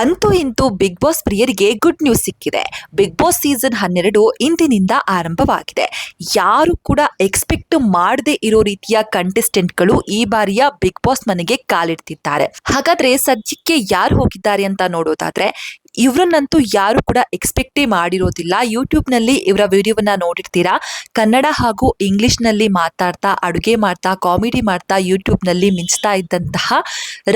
ಅಂತೂ ಇಂತೂ big boss ಪ್ರಿಯರಿಗೆ ಗುಡ್ ನ್ಯೂಸ್ ಸಿಕ್ಕಿದೆ. ಬಿಗ್ ಬಾಸ್ ಸೀಸನ್ ಹನ್ನೆರಡು ಇಂದಿನಿಂದ ಆರಂಭವಾಗಿದೆ. ಯಾರು ಕೂಡ ಎಕ್ಸ್ಪೆಕ್ಟ್ ಮಾಡದೆ ಇರೋ ರೀತಿಯ ಕಂಟೆಸ್ಟೆಂಟ್ಗಳು ಈ ಬಾರಿಯ ಬಿಗ್ ಬಾಸ್ ಮನೆಗೆ ಕಾಲಿಡ್ತಿದ್ದಾರೆ. ಹಾಗಾದ್ರೆ ಸದ್ಯಕ್ಕೆ ಯಾರು ಹೋಗಿದ್ದಾರೆ ಅಂತ ನೋಡೋದಾದ್ರೆ ಇವ್ರನ್ನಂತೂ ಯಾರು ಕೂಡ ಎಕ್ಸ್ಪೆಕ್ಟೇ ಮಾಡಿರೋದಿಲ್ಲ. ಯೂಟ್ಯೂಬ್ನಲ್ಲಿ ಇವರ ವಿಡಿಯೋವನ್ನ ನೋಡಿರ್ತೀರಾ? ಕನ್ನಡ ಹಾಗೂ ಇಂಗ್ಲೀಷ್ನಲ್ಲಿ ಮಾತಾಡ್ತಾ, ಅಡುಗೆ ಮಾಡ್ತಾ, ಕಾಮಿಡಿ ಮಾಡ್ತಾ ಯೂಟ್ಯೂಬ್ನಲ್ಲಿ ಮಿಂಚ್ತಾ ಇದ್ದಂತಹ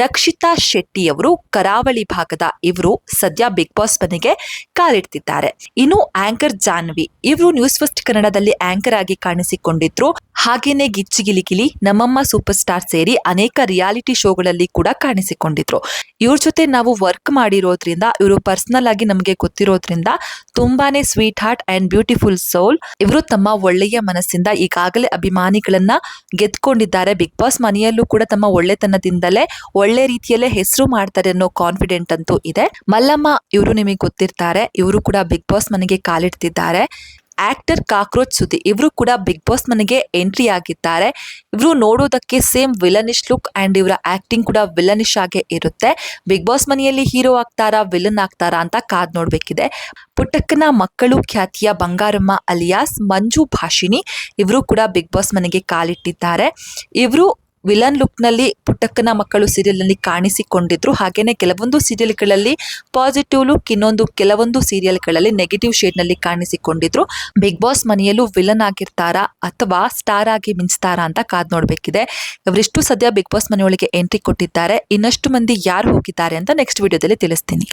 ರಕ್ಷಿತಾ ಶೆಟ್ಟಿ ಅವರು ಕರಾವಳಿ ಭಾಗದ ಇವರು ಸದ್ಯ ಬಿಗ್ ಬಾಸ್ ಮನೆಗೆ ಕಾಲಿಡ್ತಿದ್ದಾರೆ. ಇನ್ನು ಆಂಕರ್ ಜಾನ್ವಿ, ಇವರು ನ್ಯೂಸ್ ಫಸ್ಟ್ ಕನ್ನಡದಲ್ಲಿ ಆಂಕರ್ ಆಗಿ ಕಾಣಿಸಿಕೊಂಡಿದ್ರು. ಹಾಗೇನೆ ಗಿಚ್ಚಿಗಿಲಿಗಿಲಿ ನಮ್ಮಮ್ಮ ಸೂಪರ್ ಸ್ಟಾರ್ ಸೇರಿ ಅನೇಕ ರಿಯಾಲಿಟಿ ಶೋಗಳಲ್ಲಿ ಕೂಡ ಕಾಣಿಸಿಕೊಂಡಿದ್ರು. ಇವ್ರ ಜೊತೆ ನಾವು ವರ್ಕ್ ಮಾಡಿರೋದ್ರಿಂದ ಇವರು ಪರ್ಸನಲ್ ಆಗಿ ನಮಗೆ ಗೊತ್ತಿರೋದ್ರಿಂದ ತುಂಬಾನೇ sweet heart and beautiful soul ಇವರು ತಮ್ಮ ಒಳ್ಳೆಯ ಮನಸ್ಸಿಂದ ಈಗಾಗಲೇ ಅಭಿಮಾನಿಗಳನ್ನ ಗೆದ್ಕೊಂಡಿದ್ದಾರೆ. ಬಿಗ್ ಬಾಸ್ ಮನೆಯಲ್ಲೂ ಕೂಡ ತಮ್ಮ ಒಳ್ಳೆತನದಿಂದಲೇ ಒಳ್ಳೆ ರೀತಿಯಲ್ಲೇ ಹೆಸರು ಮಾಡ್ತಾರೆ ಅನ್ನೋ ಕಾನ್ಫಿಡೆಂಟ್ ಅಂತೂ ಇದೆ. ಮಲ್ಲಮ್ಮ ಇವರು ನಿಮಗೆ ಗೊತ್ತಿರ್ತಾರೆ. ಇವರು ಕೂಡ ಬಿಗ್ ಬಾಸ್ ಮನೆಗೆ ಕಾಲಿಡ್ತಿದ್ದಾರೆ. ಆಕ್ಟರ್ ಕಾಕ್ರೋಚ್ ಸುದ್ದಿ. ಇವರು ಕೂಡ ಬಿಗ್ ಬಾಸ್ ಮನೆಗೆ ಎಂಟ್ರಿ ಆಗಿದ್ದಾರೆ. ಇವರು ನೋಡೋದಕ್ಕೆ ಸೇಮ್ ವಿಲನಿಶ್ ಲುಕ್ ಅಂಡ್ ಇವರ ಆ್ಯಕ್ಟಿಂಗ್ ಕೂಡ ವಿಲನಿಶ್ ಆಗೇ ಇರುತ್ತೆ. ಬಿಗ್ ಬಾಸ್ ಮನೆಯಲ್ಲಿ ಹೀರೋ ಆಗ್ತಾರಾ ವಿಲನ್ ಆಗ್ತಾರಾ ಅಂತ ಕಾದ್ ನೋಡಬೇಕಿದೆ. ಪುಟ್ಟಕ್ಕನ ಮಕ್ಕಳು ಖ್ಯಾತಿಯ ಬಂಗಾರಮ್ಮ ಅಲಿಯಾಸ್, ಮಂಜು ಭಾಷಿಣಿ ಇವರು ಕೂಡ ಬಿಗ್ ಬಾಸ್ ಮನೆಗೆ ಕಾಲಿಟ್ಟಿದ್ದಾರೆ. ಇವರು ವಿಲನ್ ಲುಕ್ನಲ್ಲಿ ಪುಟ್ಟಕ್ಕನ ಮಕ್ಕಳು ಸೀರಿಯಲ್ನಲ್ಲಿ ಕಾಣಿಸಿಕೊಂಡಿದ್ರು. ಹಾಗೆಯೇ ಕೆಲವೊಂದು ಸೀರಿಯಲ್ಗಳಲ್ಲಿ ಪಾಸಿಟಿವ್ ಲುಕ್, ಇನ್ನೊಂದು ಕೆಲವೊಂದು ಸೀರಿಯಲ್ಗಳಲ್ಲಿ ನೆಗೆಟಿವ್ ಶೇಡ್ನಲ್ಲಿ ಕಾಣಿಸಿಕೊಂಡಿದ್ರು. ಬಿಗ್ ಬಾಸ್ ಮನೆಯಲ್ಲೂ ವಿಲನ್ ಆಗಿರ್ತಾರಾ ಅಥವಾ ಸ್ಟಾರ್ ಆಗಿ ಮಿಂಚ್ತಾರಾ ಅಂತ ಕಾದ್ ನೋಡಬೇಕಿದೆ. ಇವರಿಷ್ಟು ಸದ್ಯ ಬಿಗ್ ಬಾಸ್ ಮನೆಯೊಳಗೆ ಎಂಟ್ರಿ ಕೊಟ್ಟಿದ್ದಾರೆ. ಇನ್ನಷ್ಟು ಮಂದಿ ಯಾರು ಹೋಗಿದ್ದಾರೆ ಅಂತ ನೆಕ್ಸ್ಟ್ ವಿಡಿಯೋದಲ್ಲಿ ತಿಳಿಸ್ತೀನಿ.